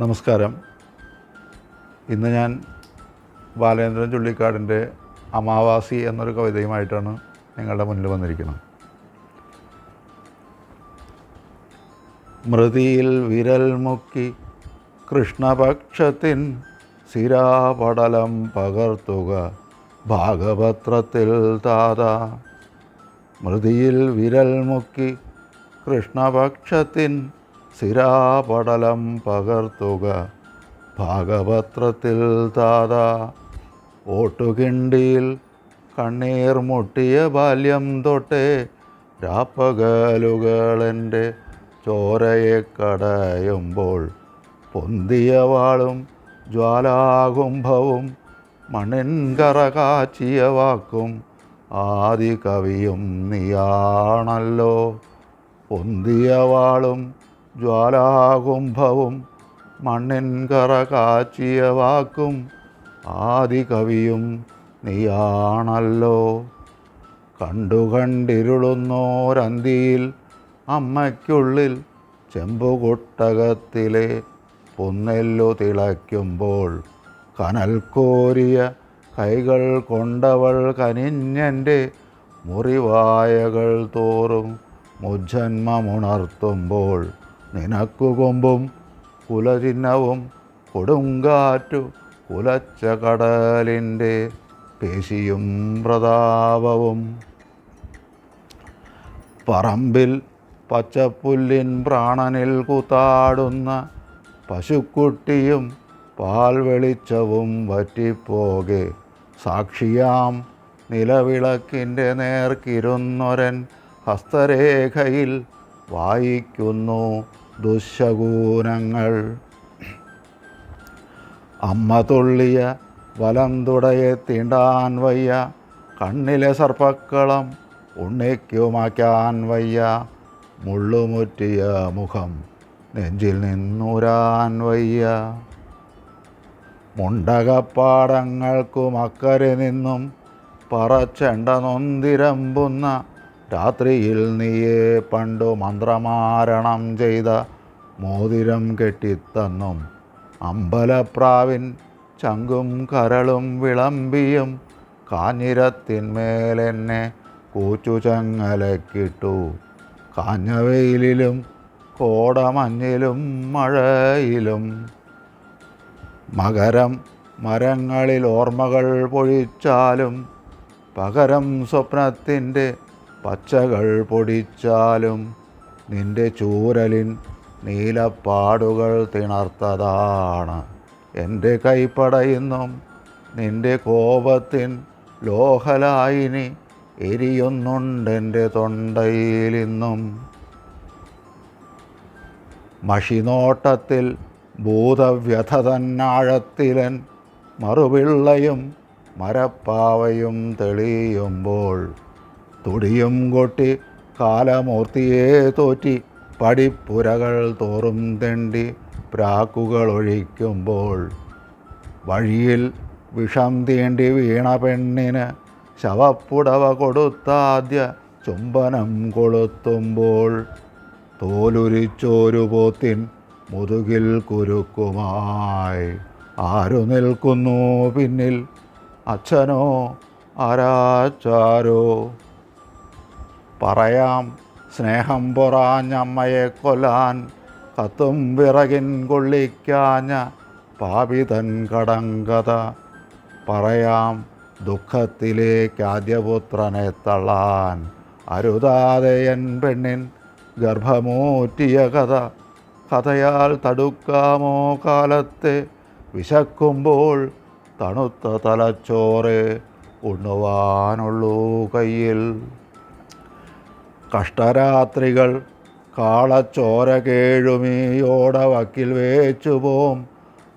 നമസ്കാരം. ഇന്ന് ഞാൻ ബാലേന്ദ്രൻ ചുള്ളിക്കാടിന്റെ അമാവാസി എന്നൊരു കവിതയുമായിട്ടാണ് നിങ്ങളുടെ മുന്നിൽ വന്നിരിക്കുന്നത്. മൃതിയിൽ വിരൽ മുക്കി കൃഷ്ണപക്ഷത്തിൻ സിരാപടലം പകർത്തുക ഭാഗപത്രത്തിൽ താത. മൃതിയിൽ വിരൽ മുക്കി കൃഷ്ണപക്ഷത്തിൻ സിരാപടലം പകർത്തുക. ഭാഗപത്രത്തിൽ താത. ഓട്ടുകിണ്ടിയിൽ കണ്ണീർ മുട്ടിയ ബാല്യം തൊട്ടേ. രാപ്പകലുകളെന്റെ ചോരയെ കടയുമ്പോൾ പൊന്തിയ വാളും ജ്വാലാകുംഭവും മണിൻകറകാച്ചിയ കറ കാച്ചിയ വാക്കും ആദി കവിയും നീയാണല്ലോ. പൊന്തിയ വാളും ജ്വാലാകുംഭവും മണ്ണിൻ കറ കാച്ചിയ വാക്കും ആദികവിയും നീയാണല്ലോ. കണ്ടുകണ്ടിരുളുന്നോരന്തിയിൽ അമ്മയ്ക്കുള്ളിൽ ചെമ്പുകൊട്ടകത്തിലെ പൊന്നെല്ലു തിളയ്ക്കുമ്പോൾ കനൽ കോരിയ കൈകൾ കൊണ്ടവൾ കനിഞ്ഞന്റെ മുറിവായകൾ തോറും മുജ്ജന്മമുണർത്തുമ്പോൾ നിനക്കു കൊമ്പും കുലചിഹ്നവും കൊടുങ്കാറ്റു കുലച്ച കടലിന്റെ പേശിയും പ്രതാപവും. പറമ്പിൽ പച്ചപ്പുല്ലിൻ പ്രാണനിൽ കൂത്താടുന്ന പശുക്കുട്ടിയും പാൽ വെളിച്ചവും വറ്റിപ്പോകെ. സാക്ഷിയാം നിലവിളക്കിന്റെ നേർക്കിരുന്നൊരൻ ഹസ്തരേഖയിൽ വായിക്കുന്നു ദുശകൂനങ്ങൾ. അമ്മ തുള്ളിയ വലം തുടയെ തീണ്ടാൻ വയ്യ. കണ്ണിലെ സർപ്പക്കളം ഉണ്ണിക്കുമാക്കാൻ വയ്യ. മുള്ളുമുറ്റിയ മുഖം നെഞ്ചിൽ നിന്നുരാൻ വയ്യ. മുണ്ടകപ്പാടങ്ങൾക്കും അക്കരെ നിന്നും പറച്ചെണ്ട നൊന്തിരമ്പുന്ന രാത്രിയിൽ നീയെ പണ്ടു മന്ത്രമാരണം ചെയ്ത മോതിരം കെട്ടിത്തന്നും അമ്പലപ്രാവിൻ ചങ്കും കരളും വിളമ്പിയും കാഞ്ഞിരത്തിന്മേലെന്നെ കൂച്ചുചങ്ങലക്കിട്ടു കാഞ്ഞവെയിലും കോടമഞ്ഞിലും മഴയിലും മകരം മരങ്ങളിൽ ഓർമ്മകൾ പൊഴിച്ചാലും പകരം സ്വപ്നത്തിന്റെ പച്ചകൾ പൊടിച്ചാലും നിന്റെ ചൂരലിൻ നീലപ്പാടുകൾ തിണർത്തതാണ്. എന്റെ കൈപ്പടയുന്നും നിന്റെ കോപത്തിൻ ലോഹലായിനി എരിയുന്നുണ്ടെന്റെ തൊണ്ടയിലിന്നും. മഷിനോട്ടത്തിൽ ഭൂതവ്യഥ തന്നാഴത്തിലൻ മറുപിള്ളയും മരപ്പാവയും തെളിയുമ്പോൾ തുടിയും കൊട്ടി കാലമൂർത്തിയെ തോറ്റി പടിപ്പുരകൾ തോറും തെണ്ടി പ്രാക്കുകൾ ഒഴിക്കുമ്പോൾ വഴിയിൽ വിഷം തീണ്ടി വീണ പെണ്ണിന് ശവപ്പുടവ കൊടുത്താദ്യ ചുംബനം കൊളുത്തുമ്പോൾ തോലുരിച്ചോരു പോത്തിൻ മുതുകിൽ കുരുക്കുമായി ആരു നിൽക്കുന്നു പിന്നിൽ അച്ഛനോ ആരാച്ചാരോ? പറയാം സ്നേഹം പൊറാഞ്ഞമ്മയെ കൊലാൻ കത്തും വിറകിൻ കൊള്ളിക്കാഞ്ഞ പാപിതൻ കടങ്കത പറയാം ദുഃഖത്തിലേക്ക് ആദ്യപുത്രനെ തള്ളാൻ അരുതാതെയൻ പെണ്ണിൻ ഗർഭമൂറ്റിയ കഥ. കഥയാൽ തടുക്കാമോ കാലത്തെ വിശക്കുമ്പോൾ തണുത്ത തലച്ചോറ് ഉണ്ണുവാനുള്ളൂ കയ്യിൽ. കഷ്ടരാത്രികൾ കാളച്ചോര കേഴുമീയോട വക്കിൽ വേച്ചുപോം.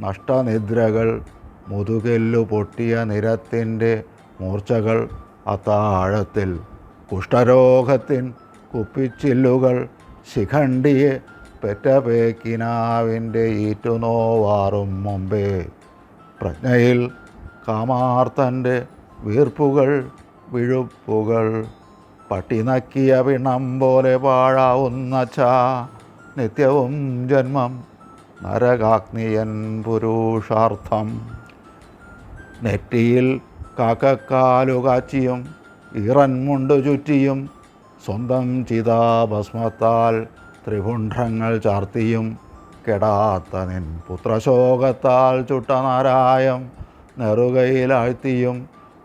നഷ്ടനിദ്രകൾ മുതുകെല്ലു പൊട്ടിയ നിരത്തിന്റെ മൂർച്ചകൾ അത്താഴത്തിൽ കുഷ്ഠരോഗത്തിൻ കുപ്പിച്ചില്ലുകൾ ശിഖണ്ഡിയെ പെറ്റപേക്കിനാവിന്റെ ഈറ്റുനോവാറും മുമ്പേ. പ്രജ്ഞയിൽ കാമാർത്തന്റെ വീർപ്പുകൾ വിഴുപ്പുകൾ പട്ടി നക്കിയ പിണം പോലെ പാഴാവുന്ന ചാ നിത്യവും ജന്മം നരകാഗ്നിയൻ പുരുഷാർത്ഥം. നെറ്റിയിൽ കാക്കക്കാലുകാച്ചിയും ഈറൻ മുണ്ടു ചുറ്റിയും സ്വന്തം ചിതാഭസ്മത്താൽ ത്രിപുണ്ഡ്രങ്ങൾ ചാർത്തിയും കെടാത്ത നിൻ പുത്രശോകത്താൽ ചുട്ടനാരായം നെറുകയിലാഴ്ത്തിയും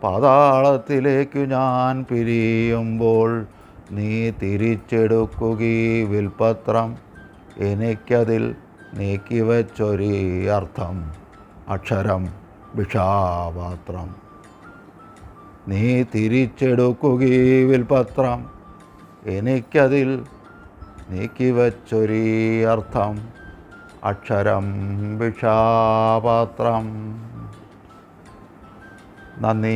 പാതാളത്തിലേക്കു ഞാൻ പിരിയുമ്പോൾ നീ തിരിച്ചെടുക്കുകീ വിൽപത്രം എനിക്കതിൽ നീക്കിവെച്ചൊരു അർത്ഥം. അക്ഷരം ഭിഷാപാത്രം നീ തിരിച്ചെടുക്കുകീ വിൽപത്രം എനിക്കതിൽ നീക്കിവെച്ചൊരു അർത്ഥം. അക്ഷരം ഭിക്ഷാപാത്രം നന്ദി.